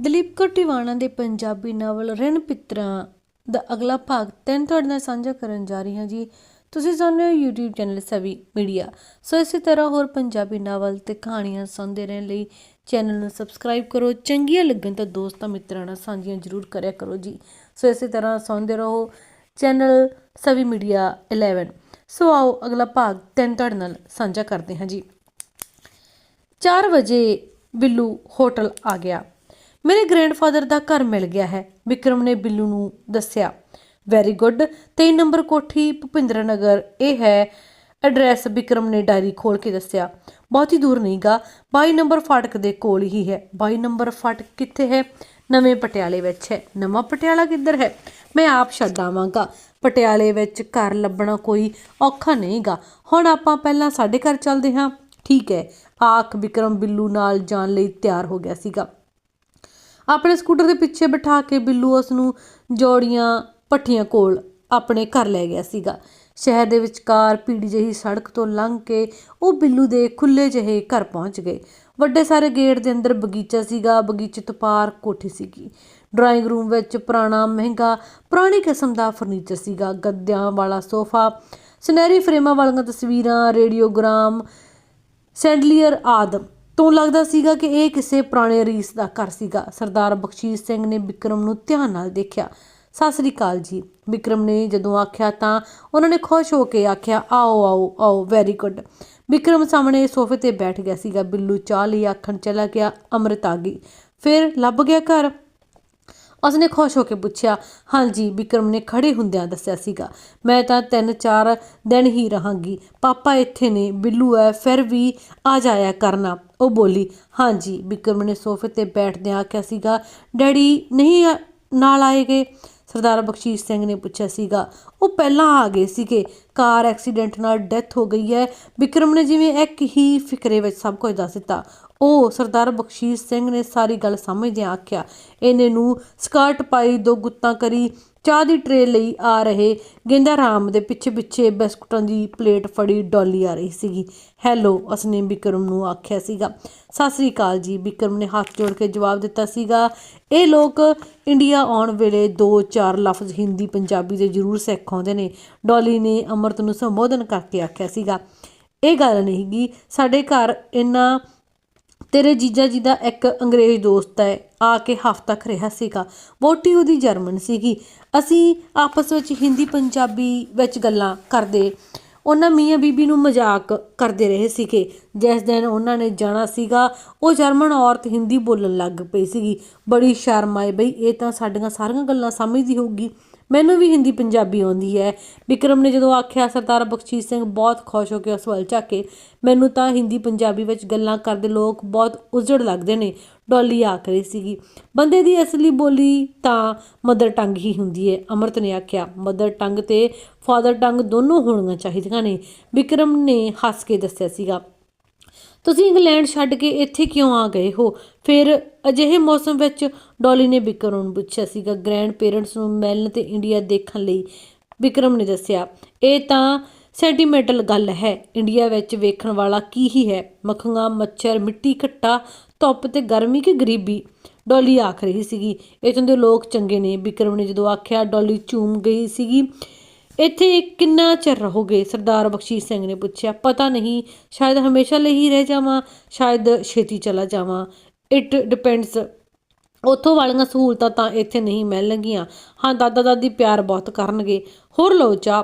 ਦਲੀਪ ਕੌਰ ਟਿਵਾਣਾ ਦੇ ਪੰਜਾਬੀ ਨਾਵਲ ਰਣ ਪਿੱਤਰਾਂ ਦਾ ਅਗਲਾ ਭਾਗ ਤਿੰਨ ਤੁਹਾਡੇ ਨਾਲ ਸਾਂਝਾ ਕਰਨ ਜਾ ਰਹੀ ਹਾਂ ਜੀ। ਤੁਸੀਂ ਸੁਣ ਹੋ YouTube channel Savi media. So ਇਸੇ ਤਰ੍ਹਾਂ ਹੋਰ ਪੰਜਾਬੀ ਨਾਵਲ ਤੇ ਕਹਾਣੀਆਂ ਸੁਣਦੇ ਰਹਿਣ ਲਈ ਚੈਨਲ ਨੂੰ ਸਬਸਕ੍ਰਾਈਬ ਕਰੋ। ਚੰਗੀਆਂ ਲੱਗਣ ਤਾਂ ਦੋਸਤਾਂ ਮਿੱਤਰਾਂ ਨਾਲ ਸਾਂਝੀਆਂ ਜ਼ਰੂਰ ਕਰਿਆ ਕਰੋ ਜੀ। ਸੋ ਇਸੇ ਤਰ੍ਹਾਂ ਸੁਣਦੇ ਰਹੋ ਚੈਨਲ ਸਵੀ ਮੀਡੀਆ 11 ਸੋ ਆਓ ਅਗਲਾ ਭਾਗ ਤਿੰਨ ਤੁਹਾਡੇ ਨਾਲ ਸਾਂਝਾ ਕਰਦੇ ਹਾਂ ਜੀ। 4 ਵਜੇ ਬਿੱਲੂ ਹੋਟਲ ਆ ਗਿਆ। ਮੇਰੇ ਗ੍ਰੈਂਡਫਾਦਰ ਦਾ ਘਰ ਮਿਲ ਗਿਆ ਹੈ। ਵਿਕਰਮ ਨੇ ਬਿੱਲੂ ਨੂੰ ਦੱਸਿਆ ਵੈਰੀ ਗੁੱਡ 23 ਨੰਬਰ ਕੋਠੀ ਭੁਪਿੰਦਰ ਨਗਰ, ਇਹ ਹੈ। ਐਡਰੈਸ ਵਿਕਰਮ ਨੇ ਡਾਇਰੀ ਖੋਲ ਕੇ ਦੱਸਿਆ, ਬਹੁਤ ਹੀ ਦੂਰ ਨਹੀਂਗਾ 22 ਨੰਬਰ ਫਾਟਕ ਦੇ ਕੋਲ ਹੀ ਹੈ। 22 ਨੰਬਰ ਫਾਟਕ ਕਿੱਥੇ ਹੈ? ਨਵੇਂ ਪਟਿਆਲੇ ਵਿੱਚ ਹੈ। ਨਵਾਂ ਪਟਿਆਲਾ ਕਿੱਧਰ ਹੈ? ਮੈਂ ਆਪ ਛੱਡ ਆਵਾਂਗਾ। ਪਟਿਆਲੇ ਵਿੱਚ ਘਰ ਲੱਭਣਾ ਕੋਈ ਔਖਾ ਨਹੀਂਗਾ ਹੁਣ ਆਪਾਂ ਪਹਿਲਾਂ ਸਾਡੇ ਘਰ ਚੱਲਦੇ ਹਾਂ। ਠੀਕ ਹੈ, ਆਖ ਵਿਕਰਮ ਬਿੱਲੂ ਨਾਲ ਜਾਣ ਲਈ ਤਿਆਰ ਹੋ ਗਿਆ ਸੀਗਾ। ਆਪਣੇ ਸਕੂਟਰ ਦੇ ਪਿੱਛੇ ਬਿਠਾ ਕੇ ਬਿੱਲੂ ਉਸ ਨੂੰ ਜੋੜੀਆਂ ਪੱਠੀਆਂ ਕੋਲ ਆਪਣੇ ਘਰ ਲੈ ਗਿਆ ਸੀਗਾ। ਸ਼ਹਿਰ ਦੇ ਵਿਚਕਾਰ ਪੀੜੀ ਜਿਹੀ ਸੜਕ ਤੋਂ ਲੰਘ ਕੇ ਉਹ ਬਿੱਲੂ ਦੇ ਖੁੱਲੇ ਜਿਹੇ ਘਰ ਪਹੁੰਚ ਗਏ। ਵੱਡੇ ਸਾਰੇ ਗੇਟ ਦੇ ਅੰਦਰ ਬਗੀਚਾ ਸੀਗਾ, ਬਗੀਚੇ ਤੋਂ ਪਾਰ ਕੋਠੀ ਸੀਗੀ। ਡਰਾਇੰਗ ਰੂਮ ਵਿੱਚ ਪੁਰਾਣਾ, ਮਹਿੰਗਾ, ਪੁਰਾਣੀ ਕਿਸਮ ਦਾ ਫਰਨੀਚਰ ਸੀਗਾ। ਗੱਦਿਆਂ ਵਾਲਾ ਸੋਫਾ, ਸੁਨਹਿਰੀ ਫਰੇਮਾਂ ਵਾਲੀਆਂ ਤਸਵੀਰਾਂ, ਰੇਡੀਓਗ੍ਰਾਮ, ਸੈਂਡਲੀਅਰ ਆਦ। ਤੋਂ ਲੱਗਦਾ ਸੀਗਾ ਕਿ ਇਹ ਕਿਸੇ ਪੁਰਾਣੇ ਰੀਸ ਦਾ ਘਰ ਸੀਗਾ। ਸਰਦਾਰ ਬਖਸ਼ੀਸ਼ ਸਿੰਘ ਨੇ ਵਿਕਰਮ ਨੂੰ ਧਿਆਨ ਨਾਲ ਦੇਖਿਆ। ਸਤਿ ਸ੍ਰੀ ਅਕਾਲ ਜੀ। ਵਿਕਰਮ ਨੇ ਜਦੋਂ ਆਖਿਆ ਤਾਂ ਉਹਨਾਂ ਨੇ ਖੁਸ਼ ਹੋ ਕੇ ਆਖਿਆ, ਆਓ ਆਓ ਆਓ ਵੈਰੀ ਗੁੱਡ ਵਿਕਰਮ ਸਾਹਮਣੇ ਸੋਫੇ ਤੇ ਬੈਠ ਗਿਆ ਸੀਗਾ। ਬਿੱਲੂ ਚਾਹ ਲਈ ਆਖਣ ਚਲਾ ਗਿਆ, ਅੰਮ੍ਰਿਤ ਆ ਗਈ। ਫਿਰ ਲੱਭ ਗਿਆ ਘਰ। ਉਸਨੇ ਖੁਸ਼ ਹੋ ਕੇ ਪੁੱਛਿਆ ਹਾਂਜੀ ਵਿਕਰਮ ਨੇ ਖੜੇ ਹੁੰਦਿਆਂ ਦੱਸਿਆ ਸੀਗਾ। ਮੈਂ ਤਾਂ ਤਿੰਨ ਚਾਰ ਦਿਨ ਹੀ ਰਹਾਂਗੀ। ਪਾਪਾ ਇੱਥੇ ਨੇ। ਬਿੱਲੂ ਹੈ ਫਿਰ ਵੀ ਆ ਜਾਇਆ ਕਰਨਾ। ਉਹ ਬੋਲੀ, ਹਾਂਜੀ, ਬਿਕਰਮ ਨੇ ਸੋਫੇ ਤੇ ਬੈਠਦਿਆਂ ਆਖਿਆ ਸੀਗਾ, ਡੈਡੀ ਨਹੀਂ ਆ- ਨਾਲ ਆਏਗੇ ਸਰਦਾਰ ਬਖਸ਼ੀਸ਼ ਸਿੰਘ ਨੇ ਪੁੱਛਿਆ ਸੀਗਾ, ਉਹ ਪਹਿਲਾਂ ਆ ਗਏ ਸੀਗੇ? ਕਾਰ ਐਕਸੀਡੈਂਟ ਨਾਲ ਡੈਥ ਹੋ ਗਈ ਹੈ। ਵਿਕਰਮ ਨੇ ਜਿਵੇਂ ਇੱਕ ਹੀ ਫਿਕਰੇ ਵਿੱਚ ਸਭ ਕੁਝ ਦੱਸ ਦਿੱਤਾ। ਉਹ ਸਰਦਾਰ ਬਖਸ਼ੀਸ਼ ਸਿੰਘ ਨੇ ਸਾਰੀ ਗੱਲ ਸਮਝਦਿਆਂ ਆਖਿਆ। ਇਹਨੇ ਨੂੰ ਸਕਰਟ ਪਾਈ, ਦੋ ਗੁੱਤਾਂ ਕਰੀ ਚਾਹ ਦੀ ਟਰੇ ਲਈ ਆ ਰਹੇ ਗੇਂਦਾ ਰਾਮ ਦੇ ਪਿੱਛੇ ਪਿੱਛੇ ਬਿਸਕੁਟਾਂ ਦੀ ਪਲੇਟ ਫੜੀ ਡੋਲੀ ਆ ਰਹੀ ਸੀਗੀ। ਹੈਲੋ, ਉਸਨੇ ਵਿਕਰਮ ਨੂੰ ਆਖਿਆ ਸੀਗਾ। ਸਤਿ ਸ੍ਰੀ ਅਕਾਲ ਜੀ ਵਿਕਰਮ ਨੇ ਹੱਥ ਜੋੜ ਕੇ ਜਵਾਬ ਦਿੱਤਾ ਸੀਗਾ। ਇਹ ਲੋਕ ਇੰਡੀਆ ਆਉਣ ਵੇਲੇ ਦੋ ਚਾਰ ਲਫ਼ਜ਼ ਹਿੰਦੀ, ਪੰਜਾਬੀ ਦੇ ਜ਼ਰੂਰ ਸਿੱਖ ਆਉਂਦੇ ਨੇ, ਡੋਲੀ ਨੇ ਅਮਰਤ ਨੂੰ ਸੰਬੋਧਨ ਕਰਕੇ ਆਖਿਆ ਸੀਗਾ। ਇਹ ਗੱਲ ਨਹੀਂ ਗੀ, ਸਾਡੇ ਘਰ ਇੰਨਾ ਤੇਰੇ ਜੀਜਾ ਜੀ ਦਾ ਇੱਕ ਅੰਗਰੇਜ਼ ਦੋਸਤ ਹੈ, ਆ ਕੇ ਹਫ਼ਤਾ ਕੁ ਰਿਹਾ ਸੀਗਾ। ਵੋਟੀ ਉਹਦੀ ਜਰਮਨ ਸੀਗੀ। ਅਸੀਂ ਆਪਸ ਵਿੱਚ ਹਿੰਦੀ ਪੰਜਾਬੀ ਵਿੱਚ ਗੱਲਾਂ ਕਰਦੇ। ਉਹਨਾਂ ਮੀਆਂ ਬੀਬੀ ਨੂੰ ਮਜ਼ਾਕ ਕਰਦੇ ਰਹੇ ਸੀਗੇ। ਜਿਸ ਦਿਨ ਉਹਨਾਂ ਨੇ ਜਾਣਾ ਸੀਗਾ, ਉਹ ਜਰਮਨ ਔਰਤ ਹਿੰਦੀ ਬੋਲਣ ਲੱਗ ਪਈ ਸੀਗੀ। ਬੜੀ ਸ਼ਰਮ ਆਈ ਬਈ, ਇਹ ਤਾਂ ਸਾਡੀਆਂ ਸਾਰੀਆਂ ਗੱਲਾਂ ਸਮਝਦੀ ਹੋਊਗੀ। ਮੈਨੂੰ ਵੀ ਹਿੰਦੀ ਪੰਜਾਬੀ ਆਉਂਦੀ ਹੈ। ਵਿਕਰਮ ਨੇ ਜਦੋਂ ਆਖਿਆ, ਸਰਦਾਰ ਬਖਸ਼ੀਸ਼ ਸਿੰਘ ਬਹੁਤ ਖੁਸ਼ ਹੋ ਕੇ ਉਸ ਵੱਲ ਝਾਕੇ, ਮੈਨੂੰ ਤਾਂ ਹਿੰਦੀ ਪੰਜਾਬੀ ਵਿੱਚ ਗੱਲਾਂ ਕਰਦੇ ਲੋਕ ਬਹੁਤ ਉਜੜ ਲੱਗਦੇ ਨੇ। ਡੋਲੀ ਆਖ ਰਹੀ ਸੀਗੀ। ਬੰਦੇ ਦੀ ਅਸਲੀ ਬੋਲੀ ਤਾਂ ਮਦਰ ਟੰਗ ਹੀ ਹੁੰਦੀ ਹੈ, ਅਮਰਤ ਨੇ ਆਖਿਆ। ਮਦਰ ਟੰਗ ਤੇ ਫਾਦਰ ਟੰਗ ਦੋਨੋਂ ਹੋਣੀਆਂ ਚਾਹੀਦੀਆਂ ਨੇ, ਵਿਕਰਮ ਨੇ ਹੱਸ ਕੇ ਦੱਸਿਆ ਸੀਗਾ। ਤੁਸੀਂ ਇੰਗਲੈਂਡ ਛੱਡ ਕੇ ਇੱਥੇ ਕਿਉਂ ਆ ਗਏ ਹੋ? ਫਿਰ ਅਜਿਹੇ ਮੌਸਮ ਵਿੱਚ ਡੋਲੀ ਨੇ ਵਿਕਰਮ ਨੂੰ ਪੁੱਛਿਆ ਸੀਗਾ। ਗ੍ਰੈਂਡ ਪੇਰੈਂਟਸ ਨੂੰ ਮਿਲਣ ਤੇ ਇੰਡੀਆ ਦੇਖਣ ਲਈ ਵਿਕਰਮ ਨੇ ਦੱਸਿਆ, ਇਹ ਤਾਂ ਸੈਂਟੀਮੈਂਟਲ ਗੱਲ ਹੈ। ਇੰਡੀਆ ਵਿੱਚ ਵੇਖਣ ਵਾਲਾ ਕੀ ਹੀ ਹੈ? ਮੱਖੀਆਂ, ਮੱਛਰ, ਮਿੱਟੀ, ਖੱਟਾ, ਧੁੱਪ ਤੇ ਗਰਮੀ ਕਿ ਗਰੀਬੀ? ਡੋਲੀ ਆਖ ਰਹੀ ਸੀਗੀ। ਇੱਥੋਂ ਦੇ ਲੋਕ ਚੰਗੇ ਨੇ ਵਿਕਰਮ ਨੇ ਜਦੋਂ ਆਖਿਆ, ਡੋਲੀ ਝੂਮ ਗਈ ਸੀਗੀ ਇੱਥੇ ਕਿੰਨਾ ਚਿਰ ਰਹੋਗੇ? ਸਰਦਾਰ ਬਖਸ਼ੀਸ਼ ਸਿੰਘ ਨੇ ਪੁੱਛਿਆ। ਪਤਾ ਨਹੀਂ। ਸ਼ਾਇਦ ਹਮੇਸ਼ਾ ਲਈ ਹੀ ਰਹਿ ਜਾਵਾਂ, ਸ਼ਾਇਦ ਛੇਤੀ ਚਲਾ ਜਾਵਾਂ। ਇਟ ਡਿਪੈਂਡਸ ਉੱਥੋਂ ਵਾਲੀਆਂ ਸਹੂਲਤਾਂ ਤਾਂ ਇੱਥੇ ਨਹੀਂ ਮਿਲਣਗੀਆਂ ਹਾਂ ਦਾਦਾ ਦਾਦੀ ਪਿਆਰ ਬਹੁਤ ਕਰਨਗੇ। ਹੋਰ ਲਓ ਚਾਹ।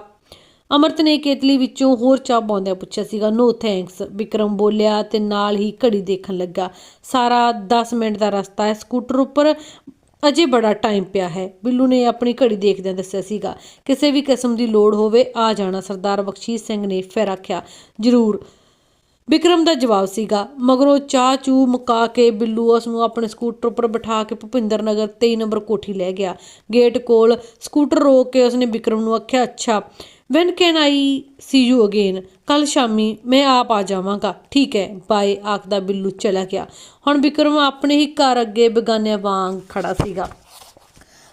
ਅਮਰਤ ਨੇ ਕੇਤਲੀ ਵਿੱਚੋਂ ਹੋਰ ਚਾਹ ਪਾਉਂਦਿਆਂ ਪੁੱਛਿਆ ਸੀਗਾ। ਨੋ ਥੈਂਕਸ ਵਿਕਰਮ ਬੋਲਿਆ ਤੇ ਨਾਲ ਹੀ ਘੜੀ ਦੇਖਣ ਲੱਗਾ। ਸਾਰਾ 10 ਮਿੰਟ ਦਾ ਰਸਤਾ ਹੈ। ਸਕੂਟਰ ਉੱਪਰ ਅਜੇ ਬੜਾ ਟਾਈਮ ਪਿਆ ਹੈ। ਬਿੱਲੂ ਨੇ ਆਪਣੀ ਘੜੀ ਦੇਖਦਿਆਂ ਦੱਸਿਆ ਸੀਗਾ, ਕਿਸੇ ਵੀ ਕਿਸਮ ਦੀ ਲੋੜ ਹੋਵੇ ਆ ਜਾਣਾ। ਸਰਦਾਰ ਬਖਸ਼ੀਸ਼ ਸਿੰਘ ਨੇ ਫਿਰ ਆਖਿਆ, ਜ਼ਰੂਰ। ਵਿਕਰਮ ਦਾ ਜਵਾਬ ਸੀਗਾ, ਮਗਰੋਂ ਚਾਹ ਚੂ ਮੁਕਾ ਕੇ ਬਿੱਲੂ ਉਸ ਨੂੰ ਆਪਣੇ ਸਕੂਟਰ ਉੱਪਰ ਬਿਠਾ ਕੇ ਭੁਪਿੰਦਰ ਨਗਰ 23 ਨੰਬਰ ਕੋਠੀ ਲੈ ਗਿਆ। ਗੇਟ ਕੋਲ ਸਕੂਟਰ ਰੋਕ ਕੇ ਉਸਨੇ ਵਿਕਰਮ ਨੂੰ ਆਖਿਆ, ਅੱਛਾ। When can I see you again ਕੱਲ ਸ਼ਾਮੀ ਮੈਂ ਆਪ ਆ ਜਾਵਾਂਗਾ। ਠੀਕ ਹੈ। ਬਾਏ, ਆਖਦਾ ਬਿੱਲੂ ਚਲਾ ਗਿਆ। ਹੁਣ ਵਿਕਰਮ ਆਪਣੇ ਹੀ ਘਰ ਅੱਗੇ ਬੇਗਾਨਿਆਂ ਵਾਂਗ ਖੜਾ ਸੀਗਾ।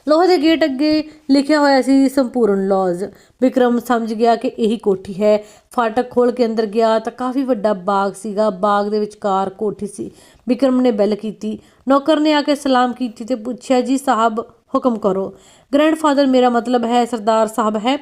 ਲੋਹੇ ਦੇ ਗੇਟ ਅੱਗੇ ਲਿਖਿਆ ਹੋਇਆ ਸੀ ਸੰਪੂਰਨ ਲੌਜ ਵਿਕਰਮ ਸਮਝ ਗਿਆ ਕਿ ਇਹੀ ਕੋਠੀ ਹੈ। ਫਾਟਕ ਖੋਲ ਕੇ ਅੰਦਰ ਗਿਆ ਤਾਂ ਕਾਫੀ ਵੱਡਾ ਬਾਗ ਸੀਗਾ। ਬਾਗ ਦੇ ਵਿਚਕਾਰ ਕੋਠੀ ਸੀ। ਵਿਕਰਮ ਨੇ ਬੈਲ ਕੀਤੀ। ਨੌਕਰ ਨੇ ਆ ਕੇ ਸਲਾਮ ਕੀਤੀ ਤੇ ਪੁੱਛਿਆ, ਜੀ ਸਾਹਿਬ, ਹੁਕਮ ਕਰੋ। ਗ੍ਰੈਂਡਫਾਦਰ ਮੇਰਾ ਮਤਲਬ ਹੈ ਸਰਦਾਰ ਸਾਹਿਬ ਹੈ।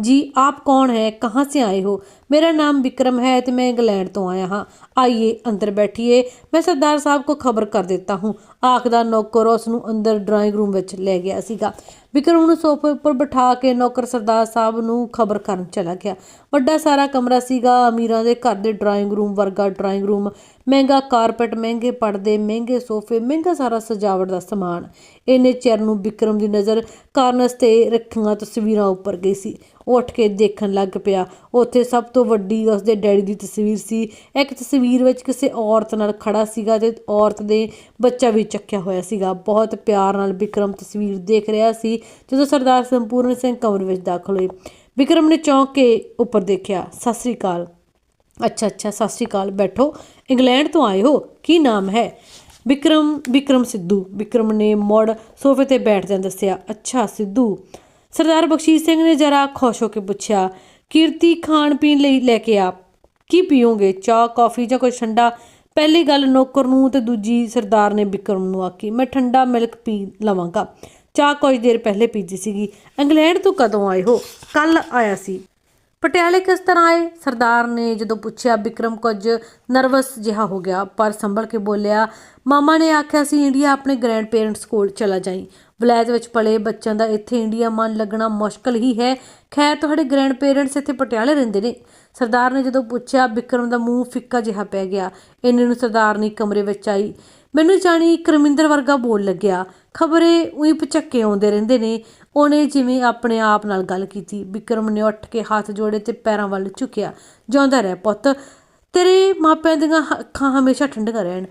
जी आप कौन है कहाँ से आए हो ਮੇਰਾ ਨਾਮ ਵਿਕਰਮ ਹੈ ਤੇ ਮੈਂ ਇੰਗਲੈਂਡ ਤੋਂ ਆਇਆ ਹਾਂ। ਆਈਏ, ਅੰਦਰ ਬੈਠੀਏ। ਮੈਂ ਸਰਦਾਰ ਸਾਹਿਬ ਕੋ ਖਬਰ ਕਰ ਦਿੱਤਾ ਹਾਂ। ਆਖਦਾ ਨੌਕਰ ਉਸ ਨੂੰ ਅੰਦਰ ਡਰਾਇੰਗ ਰੂਮ ਵਿੱਚ ਲੈ ਗਿਆ ਸੀਗਾ। ਵਿਕਰਮ ਨੂੰ ਸੋਫੇ ਉੱਪਰ ਬਿਠਾ ਕੇ ਨੌਕਰ ਸਰਦਾਰ ਸਾਹਿਬ ਨੂੰ ਖਬਰ ਕਰਨ ਚਲਾ ਗਿਆ। ਵੱਡਾ ਸਾਰਾ ਕਮਰਾ ਸੀਗਾ। ਅਮੀਰਾਂ ਦੇ ਘਰ ਦੇ ਡਰਾਇੰਗ ਰੂਮ ਵਰਗਾ ਡਰਾਇੰਗ ਰੂਮ ਮਹਿੰਗਾ ਕਾਰਪੈਟ, ਮਹਿੰਗੇ ਪਰਦੇ, ਮਹਿੰਗੇ ਸੋਫੇ, ਮਹਿੰਗਾ ਸਾਰਾ ਸਜਾਵਟ ਦਾ ਸਮਾਨ। ਇਹਨੇ ਚਿਰ ਨੂੰ ਵਿਕਰਮ ਦੀ ਨਜ਼ਰ ਕਾਰਨਸ ਤੇ ਰੱਖੀਆਂ ਤਸਵੀਰਾਂ ਉੱਪਰ ਗਈ ਸੀ। ਉਹ ਉੱਠ ਕੇ ਦੇਖਣ ਲੱਗ ਪਿਆ। ਉੱਥੇ ਸਭ ਤੋਂ ਵੱਡੀ ਉਸਦੇ ਡੈਡੀ ਦੀ ਤਸਵੀਰ ਸੀ। ਇੱਕ ਤਸਵੀਰ ਵਿੱਚ ਕਿਸੇ ਔਰਤ ਨਾਲ ਖੜਾ ਸੀਗਾ ਤੇ ਔਰਤ ਦੇ ਬੱਚਾ ਵੀ ਚੱਕਿਆ ਹੋਇਆ ਸੀਗਾ। ਬਹੁਤ ਪਿਆਰ ਨਾਲ ਵਿਕਰਮ ਤਸਵੀਰ ਦੇਖ ਰਿਹਾ ਸੀ, ਜਦੋਂ ਸਰਦਾਰ ਸੰਪੂਰਨ ਸਿੰਘ ਕਮਰੇ ਵਿੱਚ ਦਾਖਲ ਹੋਏ। ਵਿਕਰਮ ਨੇ ਚੌਂਕ ਕੇ ਉੱਪਰ ਦੇਖਿਆ, ਸਤਿ ਸ੍ਰੀ ਅਕਾਲ। ਅੱਛਾ ਅੱਛਾ, ਸਤਿ ਸ਼੍ਰੀ ਅਕਾਲ, ਬੈਠੋ। ਇੰਗਲੈਂਡ ਤੋਂ ਆਏ ਹੋ? ਕੀ ਨਾਮ ਹੈ? ਵਿਕਰਮ ਵਿਕਰਮ ਸਿੱਧੂ। ਵਿਕਰਮ ਨੇ ਮੁੜ ਸੋਫੇ ਤੇ ਬੈਠਦਿਆਂ ਦੱਸਿਆ, ਅੱਛਾ, ਸਿੱਧੂ। ਸਰਦਾਰ ਬਖਸ਼ੀਸ਼ ਸਿੰਘ ਨੇ ਜਰਾ ਖੁਸ਼ ਹੋ ਕੇ ਪੁੱਛਿਆ ਕੀਰਤੀ ਖਾਣ ਪੀਣ ਲਈ ਲੈ ਕੇ ਆਪ। ਕੀ ਪੀਓਗੇ? ਚਾਹ, ਕਾਫੀ ਜਾਂ ਕੋਈ ਠੰਡਾ? ਪਹਿਲੀ ਗੱਲ ਨੌਕਰ ਨੂੰ ਤੇ ਦੂਜੀ ਸਰਦਾਰ ਨੇ ਬਿਕਰਮ ਨੂੰ ਆਖੀ, ਮੈਂ ਠੰਡਾ ਮਿਲਕ ਪੀ ਲਵਾਂਗਾ। ਚਾਹ ਕੁਝ ਦੇਰ ਪਹਿਲੇ ਪੀਜੀ ਸੀਗੀ। ਇੰਗਲੈਂਡ ਤੋਂ ਕਦੋਂ ਆਏ ਹੋ? ਕੱਲ ਆਇਆ ਸੀ। ਪਟਿਆਲੇ ਕਿਸ ਤਰ੍ਹਾਂ ਆਏ? ਸਰਦਾਰ ਨੇ ਜਦੋਂ ਪੁੱਛਿਆ ਵਿਕਰਮ ਕੁਝ ਨਰਵਸ ਜਿਹਾ ਹੋ ਗਿਆ, ਪਰ ਸੰਭਲ ਕੇ ਬੋਲਿਆ, ਮਾਮਾ ਨੇ ਆਖਿਆ ਸੀ, ਇੰਡੀਆ ਆਪਣੇ ਗ੍ਰੈਂਡ ਪੇਰੈਂਟਸ ਕੋਲ ਚਲਾ ਜਾਈ। ਵਲਾਇਤ ਵਿੱਚ ਪਲੇ ਬੱਚਿਆਂ ਦਾ ਇੱਥੇ ਇੰਡੀਆ ਮਨ ਲੱਗਣਾ ਮੁਸ਼ਕਲ ਹੀ ਹੈ। ਖੈਰ, ਤੁਹਾਡੇ ਗ੍ਰੈਂਡ ਪੇਰੈਂਟਸ ਇੱਥੇ ਪਟਿਆਲੇ ਰਹਿੰਦੇ ਨੇ। ਸਰਦਾਰ ਨੇ ਜਦੋਂ ਪੁੱਛਿਆ ਵਿਕਰਮ ਦਾ ਮੂੰਹ ਫਿੱਕਾ ਜਿਹਾ ਪੈ ਗਿਆ। ਇੰਨੇ ਨੂੰ ਸਰਦਾਰਨੀ ਕਮਰੇ ਵਿੱਚ ਆਈ। ਮੈਨੂੰ ਜਾਣੀ ਕਰਮਿੰਦਰ ਵਰਗਾ ਬੋਲ ਲੱਗਿਆ। ਖਬਰੇ ਉਹੀ ਪਚੱਕੇ ਆਉਂਦੇ ਰਹਿੰਦੇ ਨੇ। ਉਹਨੇ ਜਿਵੇਂ ਆਪਣੇ ਆਪ ਨਾਲ ਗੱਲ ਕੀਤੀ। ਵਿਕਰਮ ਨੇ ਉੱਠ ਕੇ ਹੱਥ ਜੋੜੇ ਤੇ ਪੈਰਾਂ ਵੱਲ ਝੁਕਿਆ। ਜਿਉਂਦਾ ਰਹਿ ਪੁੱਤ। ਤੇਰੇ ਮਾਪਿਆਂ ਦੀਆਂ ਅੱਖਾਂ ਹਮੇਸ਼ਾ ਠੰਡੀਆਂ ਰਹਿਣ।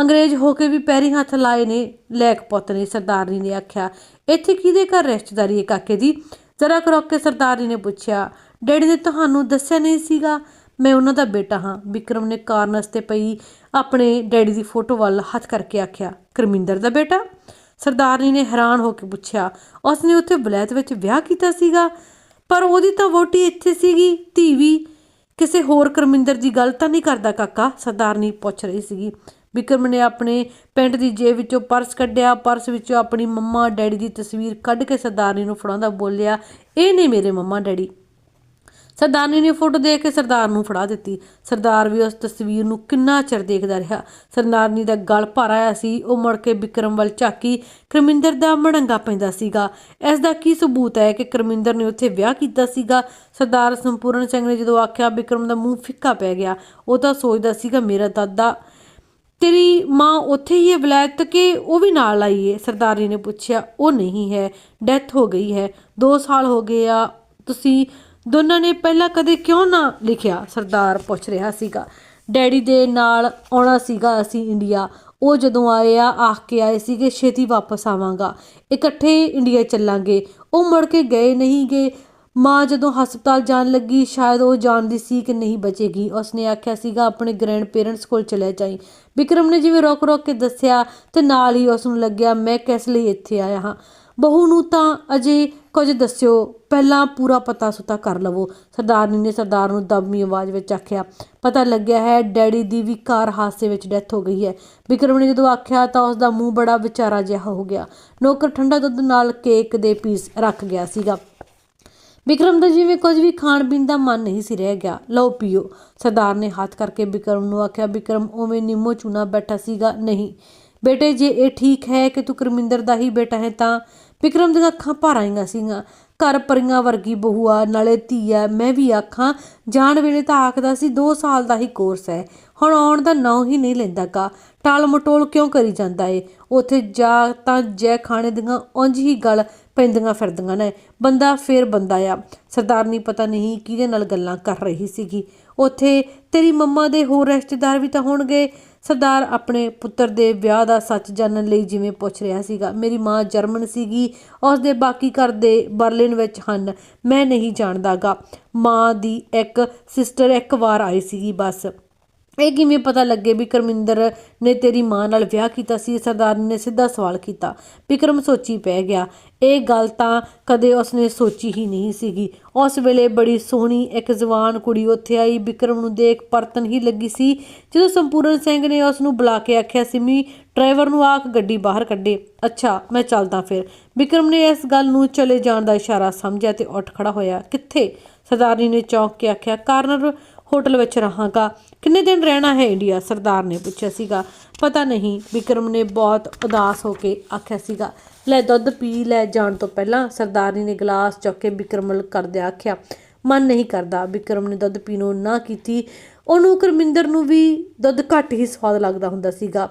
ਅੰਗਰੇਜ਼ ਹੋ ਕੇ ਵੀ ਪੈਰੀ ਹੱਥ ਲਾਏ ਨੇ ਲੈਕ ਪੁੱਤ ਨੇ ਸਰਦਾਰਨੀ ਨੇ ਆਖਿਆ। ਇੱਥੇ ਕਿਹਦੇ ਘਰ ਰਿਸ਼ਤੇਦਾਰੀ ਹੈ ਕਾਕੇ ਦੀ? ਜ਼ਰਾ ਕਰੋ ਕੇ ਸਰਦਾਰਨੀ ਨੇ ਪੁੱਛਿਆ। ਡੈਡੀ ਨੇ ਤੁਹਾਨੂੰ ਦੱਸਿਆ ਨਹੀਂ ਸੀਗਾ? ਮੈਂ ਉਹਨਾਂ ਦਾ ਬੇਟਾ ਹਾਂ। ਵਿਕਰਮ ਨੇ ਕਾਰਨਸ ਤੇ ਪਈ ਆਪਣੇ ਡੈਡੀ ਦੀ ਫੋਟੋ ਵੱਲ ਹੱਥ ਕਰਕੇ ਆਖਿਆ, ਕਰਮਿੰਦਰ ਦਾ ਬੇਟਾ? ਸਰਦਾਰਨੀ ਨੇ ਹੈਰਾਨ ਹੋ ਕੇ ਪੁੱਛਿਆ, ਉਸਨੇ ਉੱਥੇ ਬਲੈਤ ਵਿੱਚ ਵਿਆਹ ਕੀਤਾ ਸੀਗਾ? ਪਰ ਉਹਦੀ ਤਾਂ ਵੋਟੀ ਇੱਥੇ ਸੀਗੀ, ਧੀ ਵੀ। ਕਿਸੇ ਹੋਰ ਕਰਮਿੰਦਰ ਦੀ ਗੱਲ ਤਾਂ ਨਹੀਂ ਕਰਦਾ ਕਾਕਾ? ਸਰਦਾਰਨੀ ਪੁੱਛ ਰਹੀ ਸੀਗੀ। ਵਿਕਰਮ ਨੇ ਆਪਣੇ ਪੈਂਟ ਦੀ ਜੇਬ ਵਿੱਚੋਂ ਪਰਸ ਕੱਢਿਆ। ਪਰਸ ਵਿੱਚੋਂ ਆਪਣੀ ਮੰਮਾ ਡੈਡੀ ਦੀ ਤਸਵੀਰ ਕੱਢ ਕੇ ਸਰਦਾਰਨੀ ਨੂੰ ਫੜਾਉਂਦਾ ਬੋਲਿਆ, ਇਹ ਨੇ ਮੇਰੇ ਮੰਮਾ ਡੈਡੀ। ਸਰਦਾਰਨੀ ਨੇ ਫੋਟੋ ਦੇਖ ਕੇ ਸਰਦਾਰ ਨੂੰ ਫੜਾ ਦਿੱਤੀ। ਸਰਦਾਰ ਵੀ ਉਸ ਤਸਵੀਰ ਨੂੰ ਕਿੰਨਾ ਚਿਰ ਦੇਖਦਾ ਰਿਹਾ। ਸਰਦਾਰਨੀ ਦਾ ਗਲ ਭਰ ਆਇਆ ਸੀ। ਉਹ ਮੁੜ ਕੇ ਵਿਕਰਮ ਵੱਲ ਝਾਕੀ। ਕਰਮਿੰਦਰ ਦਾ ਮੜੰਗਾ ਪੈਂਦਾ ਸੀਗਾ। ਇਸ ਦਾ ਕੀ ਸਬੂਤ ਹੈ ਕਿ ਕਰਮਿੰਦਰ ਨੇ ਉੱਥੇ ਵਿਆਹ ਕੀਤਾ ਸੀਗਾ? ਸਰਦਾਰ ਸੰਪੂਰਨ ਸਿੰਘ ਨੇ ਜਦੋਂ ਆਖਿਆ, ਵਿਕਰਮ ਦਾ ਮੂੰਹ ਫਿੱਕਾ ਪੈ ਗਿਆ। ਉਹ ਤਾਂ ਸੋਚਦਾ ਸੀਗਾ, ਮੇਰਾ ਦਾਦਾ ਤੇਰੀ ਮਾਂ ਉੱਥੇ ਹੀ ਹੈ ਵਲਾਇਤ ਕਿ, ਉਹ ਵੀ ਨਾਲ ਆਈ ਹੈ ਸਰਦਾਰੀ ਨੇ ਪੁੱਛਿਆ, ਉਹ ਨਹੀਂ ਹੈ, ਡੈਥ ਹੋ ਗਈ ਹੈ। 2 ਸਾਲ ਹੋ ਗਏ ਆ, ਤੁਸੀਂ ਦੋਨਾਂ ਨੇ ਪਹਿਲਾਂ ਕਦੇ ਕਿਉਂ ਨਾ ਲਿਖਿਆ? ਸਰਦਾਰ ਪੁੱਛ ਰਿਹਾ ਸੀਗਾ। ਡੈਡੀ ਦੇ ਨਾਲ ਆਉਣਾ ਸੀਗਾ ਅਸੀਂ ਇੰਡੀਆ। ਉਹ ਜਦੋਂ ਆਏ ਆ, ਆਖ ਕੇ ਆਏ ਸੀ ਕਿ ਛੇਤੀ ਵਾਪਸ ਆਵਾਂਗਾ। ਇਕੱਠੇ ਇੰਡੀਆ ਚੱਲਾਂਗੇ। ਉਹ ਮੁੜ ਕੇ ਗਏ ਨਹੀਂ ਗਏ ਮਾਂ ਜਦੋਂ ਹਸਪਤਾਲ ਜਾਣ ਲੱਗੀ, ਸ਼ਾਇਦ ਉਹ ਜਾਣਦੀ ਸੀ ਕਿ ਨਹੀਂ ਬਚੇਗੀ। ਉਸਨੇ ਆਖਿਆ ਸੀਗਾ, ਆਪਣੇ ਗ੍ਰੈਂਡ ਪੇਰੈਂਟਸ ਕੋਲ ਚਲੇ ਜਾਈ। ਵਿਕਰਮ ਨੇ ਜਿਵੇਂ ਰੋਕ ਰੋਕ ਕੇ ਦੱਸਿਆ ਤੇ ਨਾਲ ਹੀ ਉਸ ਨੂੰ ਲੱਗਿਆ, ਮੈਂ ਕਿਸ ਲਈ ਇੱਥੇ ਆਇਆ ਹਾਂ? ਬਹੂ ਨੂੰ ਤਾਂ ਅਜੇ ਕੁਝ ਦੱਸਿਓ, ਪਹਿਲਾਂ ਪੂਰਾ ਪਤਾ ਸੁਤਾ ਕਰ ਲਵੋ। ਸਰਦਾਰਨੀ ਨੇ ਸਰਦਾਰ ਨੂੰ ਦਬਮੀ ਆਵਾਜ਼ ਵਿੱਚ ਆਖਿਆ, ਪਤਾ ਲੱਗਿਆ ਹੈ, ਡੈਡੀ ਦੀ ਵੀ ਕਾਰ ਹਾਦਸੇ ਵਿੱਚ ਡੈਥ ਹੋ ਗਈ ਹੈ। ਵਿਕਰਮ ਨੇ ਜਦੋਂ ਆਖਿਆ ਤਾਂ ਉਸ ਦਾ ਮੂੰਹ ਬੜਾ ਵਿਚਾਰਾ ਜਿਹਾ ਹੋ ਗਿਆ। ਨੌਕਰ ਠੰਡਾ ਦੁੱਧ ਨਾਲ ਕੇਕ ਦੇ ਪੀਸ ਰੱਖ ਗਿਆ ਸੀਗਾ। ਵਿਕਰਮ ਦਾ ਜਿਵੇਂ ਕੁਝ ਵੀ ਖਾਣ ਪੀਣ ਦਾ ਮਨ ਨਹੀਂ ਸੀ ਰਹਿ ਗਿਆ। ਲਓ ਪੀਓ। ਸਰਦਾਰ ਨੇ ਹੱਥ ਕਰਕੇ ਵਿਕਰਮ ਨੂੰ ਆਖਿਆ, ਵਿਕਰਮ, ਉਵੇਂ ਨਿੰਮੋ ਚੂਨਾ ਬੈਠਾ ਸੀਗਾ? ਨਹੀਂ। ਬੇਟੇ, ਜੇ ਇਹ ਠੀਕ ਹੈ ਕਿ ਤੂੰ ਕਰਮਿੰਦਰ ਦਾ ਹੀ ਬੇਟਾ ਹੈ ਤਾਂ ਵਿਕਰਮ ਦੀਆਂ ਅੱਖਾਂ ਭਰ ਆਈਆਂ ਸੀਗੀਆਂ। ਘਰ ਪਰੀਆਂ ਵਰਗੀ ਬਹੂਆ ਨਾਲੇ ਧੀ ਆ। ਮੈਂ ਵੀ ਆਖਾਂ, ਜਾਣ ਵੇਲੇ ਤਾਂ ਆਖਦਾ ਸੀ 2 ਸਾਲ ਦਾ ਹੀ ਕੋਰਸ ਹੈ। ਹੁਣ ਆਉਣ ਦਾ ਨਾਂ ਹੀ ਨਹੀਂ ਲੈਂਦਾ ਕਾ ਟਾਲ ਮਟੋਲ ਕਿਉਂ ਕਰੀ ਜਾਂਦਾ ਏ? ਉਥੇ ਜਾ ਤਾਂ ਜੈ ਖਾਣੇ ਦੀਆਂ ਉਂਝ ਹੀ ਗਲ ਪੈਂਦੀਆਂ ਫਿਰਦੀਆਂ ਨੇ। ਬੰਦਾ ਫੇਰ ਬੰਦਾ ਆ। ਸਰਦਾਰਨੀ ਪਤਾ ਨਹੀਂ ਕਿਹਦੇ ਨਾਲ ਗੱਲਾਂ ਕਰ ਰਹੀ ਸੀਗੀ। ਉੱਥੇ ਤੇਰੀ ਮੰਮਾ ਦੇ ਹੋਰ ਰਿਸ਼ਤੇਦਾਰ ਵੀ ਤਾਂ ਹੋਣਗੇ। ਸਰਦਾਰ ਆਪਣੇ ਪੁੱਤਰ ਦੇ ਵਿਆਹ ਦਾ ਸੱਚ ਜਾਣਨ ਲਈ ਜਿਵੇਂ ਪੁੱਛ ਰਿਹਾ ਸੀਗਾ। ਮੇਰੀ ਮਾਂ ਜਰਮਨ ਸੀਗੀ। ਉਸ ਦੇ ਬਾਕੀ ਘਰ ਦੇ ਬਰਲਿਨ ਵਿੱਚ ਹਨ। ਮੈਂ ਨਹੀਂ ਜਾਣਦਾਗਾ। ਮਾਂ ਦੀ ਇੱਕ ਸਿਸਟਰ ਇੱਕ ਵਾਰ ਆਈ ਸੀਗੀ ਬਸ। ਇਹ ਕਿਵੇਂ ਪਤਾ ਲੱਗੇ ਵੀ ਕਰਮਿੰਦਰ ਨੇ ਤੇਰੀ ਮਾਂ ਨਾਲ ਵਿਆਹ ਕੀਤਾ ਸੀ ਸਰਦਾਰਨੀ ਨੇ ਸਿੱਧਾ ਸਵਾਲ ਕੀਤਾ। ਵਿਕਰਮ ਸੋਚੀ ਪੈ ਗਿਆ। ਇਹ ਗੱਲ ਤਾਂ ਕਦੇ ਉਸਨੇ ਸੋਚੀ ਹੀ ਨਹੀਂ ਸੀਗੀ। ਉਸ ਵੇਲੇ ਬੜੀ ਸੋਹਣੀ ਇੱਕ ਜਵਾਨ ਕੁੜੀ ਉੱਥੇ ਆਈ। ਵਿਕਰਮ ਨੂੰ ਦੇਖ ਪਰਤਨ ਹੀ ਲੱਗੀ ਸੀ। ਜਦੋਂ ਸੰਪੂਰਨ ਸਿੰਘ ਨੇ ਉਸ ਨੂੰ ਬੁਲਾ ਕੇ ਆਖਿਆ, ਸਿਮੀ, ਡਰਾਈਵਰ ਨੂੰ ਆਖ ਗੱਡੀ ਬਾਹਰ ਕੱਢੇ। ਅੱਛਾ, ਮੈਂ ਚੱਲਦਾ ਫਿਰ। ਵਿਕਰਮ ਨੇ ਇਸ ਗੱਲ ਨੂੰ ਚਲੇ ਜਾਣ ਦਾ ਇਸ਼ਾਰਾ ਸਮਝਿਆ ਤੇ ਉੱਠ ਖੜਾ ਹੋਇਆ। ਕਿੱਥੇ? ਸਰਦਾਰਨੀ ਨੇ ਚੌਂਕ ਕੇ ਆਖਿਆ, ਕਾਰਨਰ ਹੋਟਲ ਵਿੱਚ ਰਹਾਂਗਾ। ਕਿੰਨੇ ਦਿਨ ਰਹਿਣਾ ਹੈ ਇੰਡੀਆ? ਸਰਦਾਰ ਨੇ ਪੁੱਛਿਆ ਸੀਗਾ। ਪਤਾ ਨਹੀਂ। ਵਿਕਰਮ ਨੇ ਬਹੁਤ ਉਦਾਸ ਹੋ ਕੇ ਆਖਿਆ ਸੀਗਾ। ਲੈ ਦੁੱਧ ਪੀ ਲੈ ਜਾਣ ਤੋਂ ਪਹਿਲਾਂ ਸਰਦਾਰਨੀ ਨੇ ਗਲਾਸ ਚੁੱਕ ਕੇ ਵਿਕਰਮ ਵੱਲ ਕਰਦਿਆਂ ਆਖਿਆ, ਮਨ ਨਹੀਂ ਕਰਦਾ। ਵਿਕਰਮ ਨੇ ਦੁੱਧ ਪੀਣੋਂ ਨਾ ਕੀਤੀ। ਉਹਨੂੰ ਕਰਮਿੰਦਰ ਨੂੰ ਵੀ ਦੁੱਧ ਘੱਟ ਹੀ ਸਵਾਦ ਲੱਗਦਾ ਹੁੰਦਾ ਸੀਗਾ।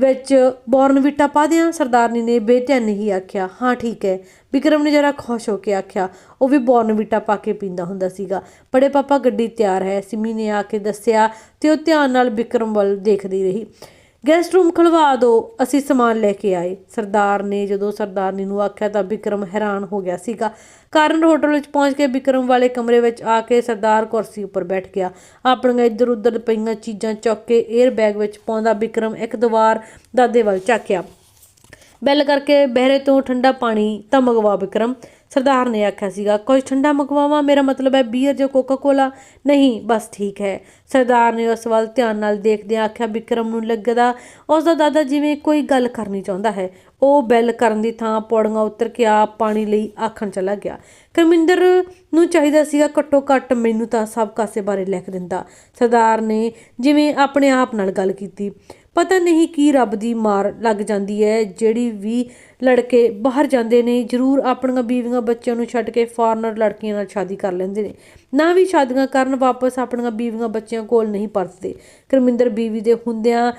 ਵਿੱਚ ਬੋਰਨਵੀਟਾ ਪਾ ਦਿਆਂ, ਸਰਦਾਰਨੀ ਨੇ ਬੇਧਿਆਨੀ ਹੀ ਆਖਿਆ, ਹਾਂ, ਠੀਕ ਹੈ। ਵਿਕਰਮ ਨੇ ਜਰਾ ਖੁਸ਼ ਹੋ ਕੇ ਆਖਿਆ, ਉਹ ਵੀ ਬੋਰਨਵੀਟਾ ਪਾ ਕੇ ਪੀਂਦਾ ਹੁੰਦਾ ਸੀਗਾ। ਬੜੇ ਪਾਪਾ ਗੱਡੀ ਤਿਆਰ ਹੈ। ਸਿਮੀ ਨੇ ਆ ਕੇ ਦੱਸਿਆ ਤੇ ਉਹ ਧਿਆਨ ਨਾਲ ਵਿਕਰਮ ਵੱਲ ਦੇਖਦੀ ਰਹੀ। ਗੈਸਟ ਰੂਮ ਖਲਵਾ ਦਿਓ ਅਸੀਂ ਸਮਾਨ ਲੈ ਕੇ ਆਏ। ਸਰਦਾਰ ਨੇ ਜਦੋਂ ਸਰਦਾਰਨੀ ਨੂੰ ਆਖਿਆ ਤਾਂ ਵਿਕਰਮ ਹੈਰਾਨ ਹੋ ਗਿਆ ਸੀਗਾ। ਕਾਰਨ ਹੋਟਲ ਵਿੱਚ ਪਹੁੰਚ ਕੇ ਵਿਕਰਮ ਵਾਲੇ ਕਮਰੇ ਵਿੱਚ ਆ ਕੇ ਸਰਦਾਰ ਕੁਰਸੀ ਉੱਪਰ ਬੈਠ ਗਿਆ। ਆਪਣੀਆਂ ਇੱਧਰ ਉੱਧਰ ਪਈਆਂ ਚੀਜ਼ਾਂ ਚੁੱਕ ਕੇ 에ਅਰ ਬੈਗ ਵਿੱਚ ਪਾਉਂਦਾ ਵਿਕਰਮ ਇੱਕ ਦੋ ਦਾਦੇ ਵੱਲ ਝਾਕਿਆ। ਬੈਲ ਕਰਕੇ ਬਹਿਰੇ ਤੋਂ ਠੰਡਾ ਪਾਣੀ ਤਾਂ ਮੰਗਵਾ ਵਿਕਰਮ ਸਰਦਾਰ ਨੇ ਆਖਿਆ ਸੀਗਾ, ਕੁਝ ਠੰਡਾ ਮੰਗਵਾਵਾਂ, ਮੇਰਾ ਮਤਲਬ ਹੈ ਬੀਅਰ ਜਾਂ ਕੋਕਾ ਕੋਲਾ ਨਹੀਂ, ਬਸ ਠੀਕ ਹੈ। ਸਰਦਾਰ ਨੇ ਉਸ ਵੱਲ ਧਿਆਨ ਨਾਲ ਦੇਖਦਿਆਂ ਆਖਿਆ, ਵਿਕਰਮ ਨੂੰ ਲੱਗਦਾ ਉਸ ਦਾ ਦਾਦਾ ਜਿਵੇਂ ਕੋਈ ਗੱਲ ਕਰਨੀ ਚਾਹੁੰਦਾ ਹੈ। ਉਹ ਬੈਲ ਕਰਨ ਦੀ ਥਾਂ ਪੌੜੀਆਂ ਉਤਰ ਕੇ ਆਪ ਪਾਣੀ ਲਈ ਆਖਣ ਚਲਾ ਗਿਆ। ਕਰਮਿੰਦਰ ਨੂੰ ਚਾਹੀਦਾ ਸੀਗਾ ਘੱਟੋ ਘੱਟ ਮੈਨੂੰ ਤਾਂ ਸਭ ਕਾਸੇ ਬਾਰੇ ਲਿਖ ਦਿੰਦਾ। ਸਰਦਾਰ ਨੇ ਜਿਵੇਂ ਆਪਣੇ ਆਪ ਨਾਲ ਗੱਲ ਕੀਤੀ। ਪਤਾ ਨਹੀਂ ਕੀ ਰੱਬ ਦੀ ਮਾਰ ਲੱਗ ਜਾਂਦੀ ਹੈ, ਜਿਹੜੀ ਵੀ ਲੜਕੇ ਬਾਹਰ ਜਾਂਦੇ ਨੇ, ਜ਼ਰੂਰ ਆਪਣੀਆਂ ਬੀਵੀਆਂ ਬੱਚਿਆਂ ਨੂੰ ਛੱਡ ਕੇ ਫੋਰਨਰ ਲੜਕੀਆਂ ਨਾਲ ਸ਼ਾਦੀ ਕਰ ਲੈਂਦੇ ਨੇ। ਨਾ ਵੀ ਸ਼ਾਦੀਆਂ ਕਰਨ ਵਾਪਸ ਆਪਣੀਆਂ ਬੀਵੀਆਂ ਬੱਚਿਆਂ ਕੋਲ ਨਹੀਂ ਪਰਤਦੇ। ਕਰਮਿੰਦਰ ਬੀਵੀ ਦੇ ਹੁੰਦਿਆਂ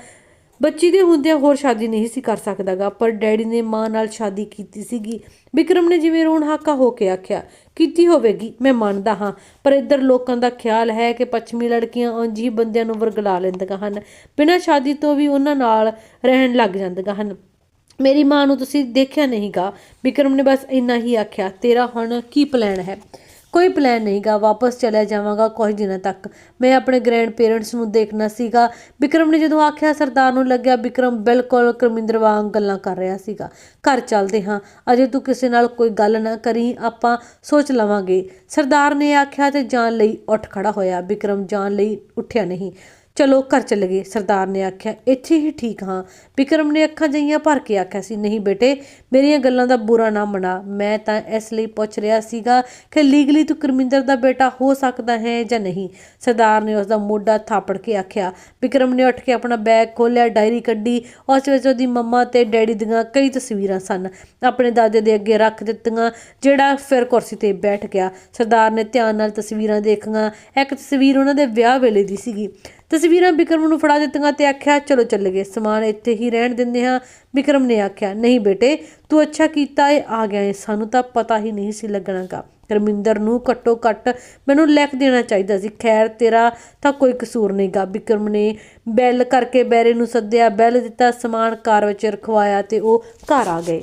ਬੱਚੀ ਦੇ ਹੁੰਦਿਆਂ ਹੋਰ ਸ਼ਾਦੀ ਨਹੀਂ ਸੀ ਕਰ ਸਕਦਾਗਾ, ਪਰ ਡੈਡੀ ਨੇ ਮਾਂ ਨਾਲ ਸ਼ਾਦੀ ਕੀਤੀ ਸੀਗੀ। ਵਿਕਰਮ ਨੇ ਜਿਵੇਂ ਰੋਣ ਹਾਕਾ ਹੋ ਕੇ ਆਖਿਆ, ਕੀਤੀ ਹੋਵੇਗੀ, ਮੈਂ ਮੰਨਦਾ ਹਾਂ, ਪਰ ਇੱਧਰ ਲੋਕਾਂ ਦਾ ਖਿਆਲ ਹੈ ਕਿ ਪੱਛਮੀ ਲੜਕੀਆਂ ਉਂਝ ਹੀ ਬੰਦਿਆਂ ਨੂੰ ਵਰਗਲਾ ਲੈਂਦੀਆਂ ਹਨ। ਬਿਨਾਂ ਸ਼ਾਦੀ ਤੋਂ ਵੀ ਉਹਨਾਂ ਨਾਲ ਰਹਿਣ ਲੱਗ ਜਾਂਦੀਆਂ ਹਨ। ਮੇਰੀ ਮਾਂ ਨੂੰ ਤੁਸੀਂ ਦੇਖਿਆ ਨਹੀਂਗਾ? ਵਿਕਰਮ ਨੇ ਬਸ ਇੰਨਾ ਹੀ ਆਖਿਆ, ਤੇਰਾ ਹੁਣ ਕੀ ਪਲਾਨ ਹੈ? ਕੋਈ ਪਲਾਨ ਨਹੀਂਗਾ ਵਾਪਸ ਚਲਿਆ ਜਾਵਾਂਗਾ ਕੁਝ ਦਿਨਾਂ ਤੱਕ। ਮੈਂ ਆਪਣੇ ਗ੍ਰੈਂਡ ਪੇਰੈਂਟਸ ਨੂੰ ਦੇਖਣਾ ਸੀਗਾ। ਵਿਕਰਮ ਨੇ ਜਦੋਂ ਆਖਿਆ, ਸਰਦਾਰ ਨੂੰ ਲੱਗਿਆ ਵਿਕਰਮ ਬਿਲਕੁਲ ਕਰਮਿੰਦਰ ਵਾਂਗ ਗੱਲਾਂ ਕਰ ਰਿਹਾ ਸੀਗਾ। ਘਰ ਚੱਲਦੇ ਹਾਂ, ਅਜੇ ਤੂੰ ਕਿਸੇ ਨਾਲ ਕੋਈ ਗੱਲ ਨਾ ਕਰੀ, ਆਪਾਂ ਸੋਚ ਲਵਾਂਗੇ। ਸਰਦਾਰ ਨੇ ਆਖਿਆ ਤੇ ਜਾਣ ਲਈ ਉੱਠ ਖੜਾ ਹੋਇਆ। ਵਿਕਰਮ ਜਾਣ ਲਈ ਉੱਠਿਆ ਨਹੀਂ। ਚਲੋ ਘਰ ਚੱਲ ਗਏ। ਸਰਦਾਰ ਨੇ ਆਖਿਆ, ਇੱਥੇ ਹੀ ਠੀਕ ਹਾਂ। ਵਿਕਰਮ ਨੇ ਅੱਖਾਂ ਜਈਆਂ ਭਰ ਕੇ ਆਖਿਆ ਸੀ, ਨਹੀਂ ਬੇਟੇ, ਮੇਰੀਆਂ ਗੱਲਾਂ ਦਾ ਬੁਰਾ ਨਾ ਮਨਾ। ਮੈਂ ਤਾਂ ਇਸ ਲਈ ਪੁੱਛ ਰਿਹਾ ਸੀਗਾ ਕਿ ਲੀਗਲੀ ਤੂੰ ਕਰਮਿੰਦਰ ਦਾ ਬੇਟਾ ਹੋ ਸਕਦਾ ਹੈ ਜਾਂ ਨਹੀਂ? ਸਰਦਾਰ ਨੇ ਉਸ ਦਾ ਮੋਢਾ ਥਾਪੜ ਕੇ ਆਖਿਆ। ਵਿਕਰਮ ਨੇ ਉੱਠ ਕੇ ਆਪਣਾ ਬੈਗ ਖੋਲ੍ਹਿਆ, ਡਾਇਰੀ ਕੱਢੀ। ਉਸ ਵਿੱਚ ਉਹਦੀ ਮੰਮਾ ਤੇ ਡੈਡੀ ਦੀਆਂ ਕਈ ਤਸਵੀਰਾਂ ਸਨ। ਆਪਣੇ ਦਾਦੇ ਦੇ ਅੱਗੇ ਰੱਖ ਦਿੱਤੀਆਂ, ਜਿਹੜਾ ਫਿਰ ਕੁਰਸੀ ਤੇ ਬੈਠ ਗਿਆ। ਸਰਦਾਰ ਨੇ ਧਿਆਨ ਨਾਲ ਤਸਵੀਰਾਂ ਦੇਖੀਆਂ। ਇੱਕ ਤਸਵੀਰ ਉਹਨਾਂ ਦੇ ਵਿਆਹ ਵੇਲੇ ਦੀ ਸੀਗੀ। ਤਸਵੀਰਾਂ ਬਿਕਰਮ ਨੂੰ ਫੜਾ ਦਿੱਤੀਆਂ ਤੇ ਆਖਿਆ, ਚਲੋ ਚੱਲ ਗਏ ਸਮਾਨ ਇੱਥੇ ਹੀ ਰਹਿਣ ਦਿੰਦੇ ਹਾਂ। ਬਿਕਰਮ ਨੇ ਆਖਿਆ, ਨਹੀਂ ਬੇਟੇ, ਤੂੰ ਅੱਛਾ ਕੀਤਾ ਏ ਆ ਗਿਆ ਏ, ਸਾਨੂੰ ਤਾਂ ਪਤਾ ਹੀ ਨਹੀਂ ਸੀ ਲੱਗਣਾਗਾ। ਰਮਿੰਦਰ ਨੂੰ ਘੱਟੋ ਘੱਟ ਮੈਨੂੰ ਲਿਖ ਦੇਣਾ ਚਾਹੀਦਾ ਸੀ, ਖੈਰ, ਤੇਰਾ ਤਾਂ ਕੋਈ ਕਸੂਰ ਨਹੀਂਗਾ ਵਿਕਰਮ ਨੇ ਬੈਲ ਕਰਕੇ ਬੈਰੇ ਨੂੰ ਸੱਦਿਆ, ਬੈਲ ਦਿੱਤਾ, ਸਮਾਨ ਕਾਰ ਵਿੱਚ ਰਖਵਾਇਆ ਤੇ ਉਹ ਘਰ ਆ ਗਏ।